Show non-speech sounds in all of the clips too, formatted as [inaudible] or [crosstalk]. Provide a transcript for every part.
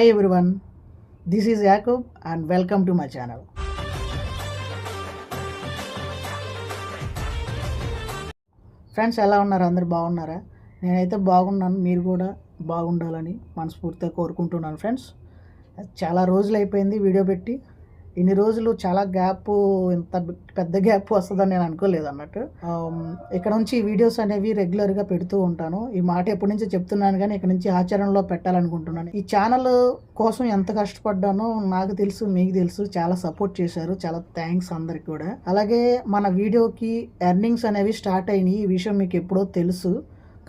Hi everyone this is Yakub and welcome to my channel friends ఎలా ఉన్నారు? అందరు బాగున్నారా? నేనైతే బాగున్నాను. మీరు కూడా బాగుండాలని మనస్ఫూర్తిగా కోరుకుంటున్నాను ఫ్రెండ్స్ చాలా రోజులు అయిపోయింది వీడియో పెట్టి. ఇన్ని రోజులు చాలా గ్యాప్ ఇంత పెద్ద గ్యాప్ వస్తుందని నేను అనుకోలేదు అన్నట్టు. ఇక్కడ నుంచి ఈ వీడియోస్ అనేవి రెగ్యులర్గా పెడుతూ ఉంటాను. ఈ మాట ఎప్పటి నుంచో చెప్తున్నాను కానీ ఇక్కడ నుంచి ఆచరణలో పెట్టాలనుకుంటున్నాను. ఈ ఛానల్ కోసం ఎంత కష్టపడ్డానో నాకు తెలుసు మీకు తెలుసు. చాలా సపోర్ట్ చేశారు. చాలా థ్యాంక్స్ అందరికి కూడా. అలాగే మన వీడియోకి ఎర్నింగ్స్ అనేవి స్టార్ట్ అయినాయి. ఈ విషయం మీకు ఎప్పుడో తెలుసు.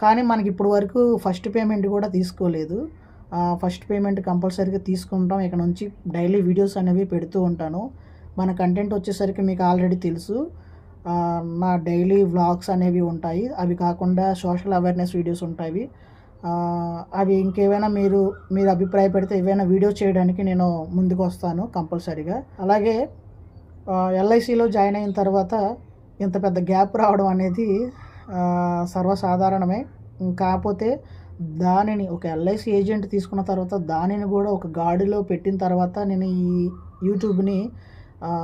కానీ మనకి ఇప్పుడు వరకు ఫస్ట్ పేమెంట్ కూడా తీసుకోలేదు. ఫస్ట్ పేమెంట్ కంపల్సరీగా తీసుకుంటాం. ఇక్కడ నుంచి డైలీ వీడియోస్ అనేవి పెడుతూ ఉంటాను. మన కంటెంట్ వచ్చేసరికి మీకు ఆల్రెడీ తెలుసు. నా డైలీ వ్లాగ్స్ అనేవి ఉంటాయి. అవి కాకుండా సోషల్ అవేర్నెస్ వీడియోస్ ఉంటాయి. అవి ఇంకేమైనా మీరు మీరు అభిప్రాయపడితే ఏవైనా వీడియో చేయడానికి నేను ముందుకు వస్తాను కంపల్సరీగా. అలాగే ఎల్ఐసిలో జాయిన్ అయిన తర్వాత ఇంత పెద్ద గ్యాప్ రావడం అనేది సర్వసాధారణమే. కాకపోతే దానిని ఒక ఎల్ఐసి ఏజెంట్ తీసుకున్న తర్వాత దానిని కూడా ఒక గాడిలో పెట్టిన తర్వాత నేను ఈ యూట్యూబ్ని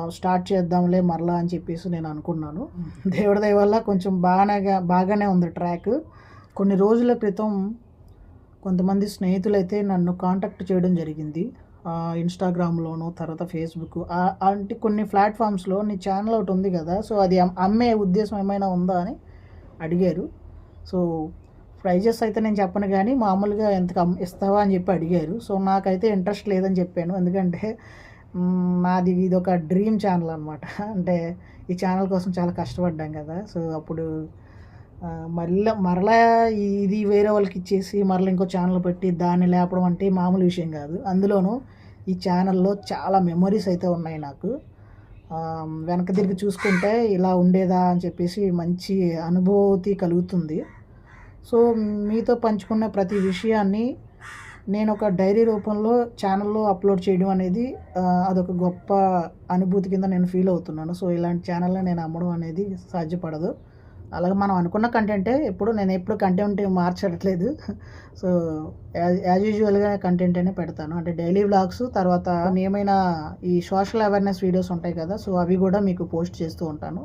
స్టార్ట్ చేద్దాంలే మరలా అని చెప్పేసి నేను అనుకున్నాను. [laughs] దేవుడి దయ వల్ల కొంచెం బాగానే బాగానే ఉంది ట్రాక్. కొన్ని రోజుల క్రితం కొంతమంది స్నేహితులైతే నన్ను కాంటాక్ట్ చేయడం జరిగింది. ఇన్స్టాగ్రామ్లోను తర్వాత ఫేస్బుక్. అంటే కొన్ని ప్లాట్ఫామ్స్లో నీ ఛానల్ ఒకటి ఉంది కదా సో అది అమ్- అమ్మే ఉద్దేశం ఏమైనా ఉందా అని అడిగారు. సో ప్రైజెస్ అయితే నేను చెప్పను కానీ మామూలుగా ఎంత ఇస్తావా అని చెప్పి అడిగారు. సో నాకైతే ఇంట్రెస్ట్ లేదని చెప్పాను. ఎందుకంటే నాది ఇది ఒక డ్రీమ్ ఛానల్ అనమాట అంటే ఈ ఛానల్ కోసం చాలా కష్టపడ్డాం కదా. సో అప్పుడు మళ్ళీ మరలా ఇది వేరే వాళ్ళకి ఇచ్చేసి మరలా ఇంకో ఛానల్ పెట్టి దాన్ని లేపడం అంటే మామూలు విషయం కాదు. అందులోనూ ఈ ఛానల్లో చాలా మెమరీస్ అయితే ఉన్నాయి నాకు. వెనక తిరిగి చూసుకుంటే ఇలా ఉండేదా అని చెప్పేసి మంచి అనుభూతి కలుగుతుంది. సో మీతో పంచుకున్న ప్రతి విషయాన్ని నేను ఒక డైరీ రూపంలో ఛానల్లో అప్లోడ్ చేయడం అనేది అదొక గొప్ప అనుభూతి కింద నేను ఫీల్ అవుతున్నాను. సో ఇలాంటి ఛానల్ని నేను అమ్మడం అనేది సాధ్యపడదు. అలాగే మనం అనుకున్న కంటెంటే ఎప్పుడు నేను ఎప్పుడు కంటెంట్ మార్చట్లేదు. సో యాజ్ యూజువల్గా కంటెంట్ అనే పెడతాను. అంటే డైలీ వ్లాగ్స్ తర్వాత ఏమైనా ఈ సోషల్ అవేర్నెస్ వీడియోస్ ఉంటాయి కదా సో అవి కూడా మీకు పోస్ట్ చేస్తూ ఉంటాను.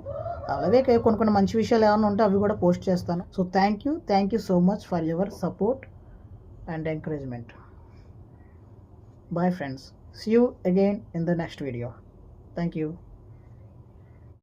అలాగే కొన్ని కొన్ని మంచి విషయాలు ఏమైనా ఉంటే అవి కూడా పోస్ట్ చేస్తాను. So thank you thank you so much for your support and encouragement bye friends see you again in the next video thank you